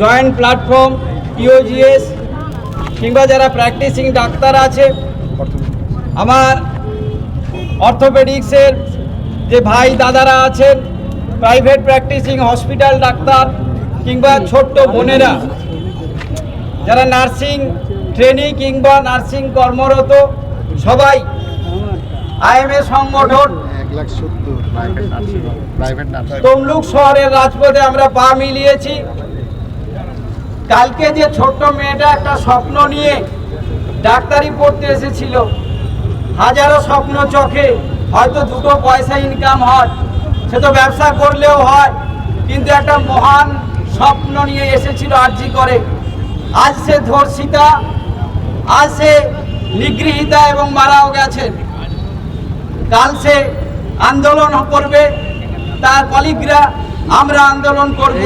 Joint platform ইওজিএস কিংবা যারা practising doctor আছে আমার অর্থোপেডিক্সের যে ভাই দাদারা আছেন প্রাইভেট প্র্যাকটিসিং হসপিটাল ডাক্তার কিংবা ছোট্ট বোনেরা যারা নার্সিং ট্রেনিং কিংবা নার্সিং কর্মরত সবাই আইএমএ সংগঠন তমলুক শহরের রাজপথে আমরা পা মিলিয়েছি। কালকে যে ছোট্ট মেয়েটা একটা স্বপ্ন নিয়ে ডাক্তারি পড়তে এসেছিল হাজারো স্বপ্ন চোখে হয়তো দুটো পয়সা ইনকাম হয় সে তো ব্যবসা করলেও হয় কিন্তু একটা মহান স্বপ্ন নিয়ে এসেছিল আর্জি করে। আজ সে ধর্ষিতা আজ সে নিগৃহীতা এবং মারাও গেছেন। কাল সে আন্দোলন করবে তার কলিগরা আমরা আন্দোলন করব।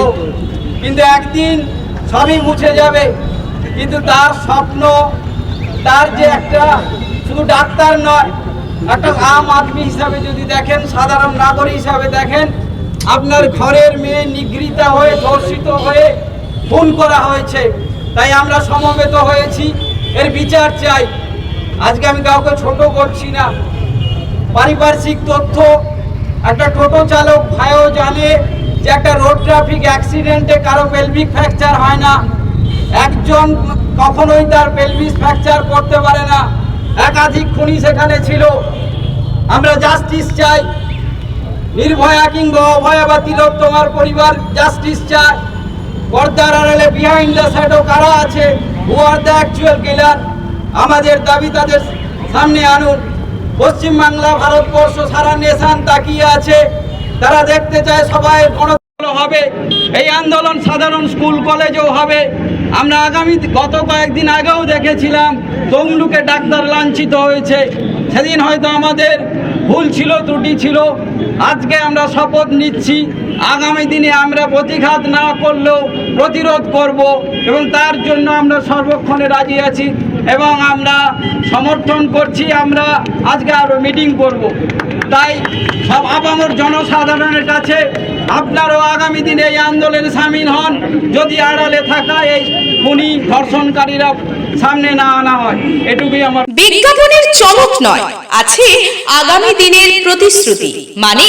কিন্তু একদিন সবই মুছে যাবে। কিন্তু তার স্বপ্ন, তার যে একটা শুধু ডাক্তার নয়, একটা আম আদমি হিসাবে যদি দেখেন, সাধারণ নাগরিক হিসাবে দেখেন, আপনার ঘরের মেয়ে নিগৃহীতা হয়ে, ধর্ষিত হয়ে, খুন করা হয়েছে। তাই আমরা সমবেত হয়েছি। এর বিচার চাই। আজকে আমি কাউকে ছোট করছি না। পারিপার্শ্বিক তথ্য, একটা টোটো চালক ভাইও জানে যে একটা রোড ট্রাফিক অ্যাক্সিডেন্টে কারও পেলভিক ফ্র্যাকচার হয় না। একজন কখনোই তার পেলভিস ফ্র্যাকচার করতে পারে না। একাধিক খুনি সেখানে ছিল। আমরা জাস্টিস চাই। নির্ভয়া কিংবা অভয়া বা তিলক, তোমার পরিবার জাস্টিস চায়। পর্দার আড়ালে বিহাইন্ড দ্য শ্যাডো কারা আছে? হু আর দ্য অ্যাকচুয়াল কিলার আমাদের দাবি তাদের সামনে আনুন। পশ্চিমবাংলা, ভারতবর্ষ সারা নেশান তাকিয়ে আছে। তারা দেখতে চায় সবাই গণ হবে, এই আন্দোলন সাধারণ স্কুল, কলেজেও হবে। আমরা আগামী গত কয়েকদিন আগেও দেখেছিলাম, তমলুকে ডাক্তার লাঞ্ছিত হয়েছে। সেদিন হয়তো আমাদের ভুল ছিল, ত্রুটি ছিল। আজকে আমরা শপথ নিচ্ছি, আগামী দিনে আমরা প্রতিঘাত না করলেও প্রতিরোধ করব এবং তার জন্য আমরা সর্বক্ষণে রাজি আছি। এবং আমরা সমর্থন করছি, আমরা আজকে আরও মিটিং করব। তাই সব আপামর জনসাধারণের কাছে আপনারও আগামী দিনে এই আন্দোলনে সামিল হন। যদি আড়ালে থাকা এই খুনি ধর্ষণকারীরা সামনে না আনা হয়, এটুকুই আমার বিজ্ঞাপনের চমক নয়, আছে আগামী দিনের প্রতিশ্রুতি মানে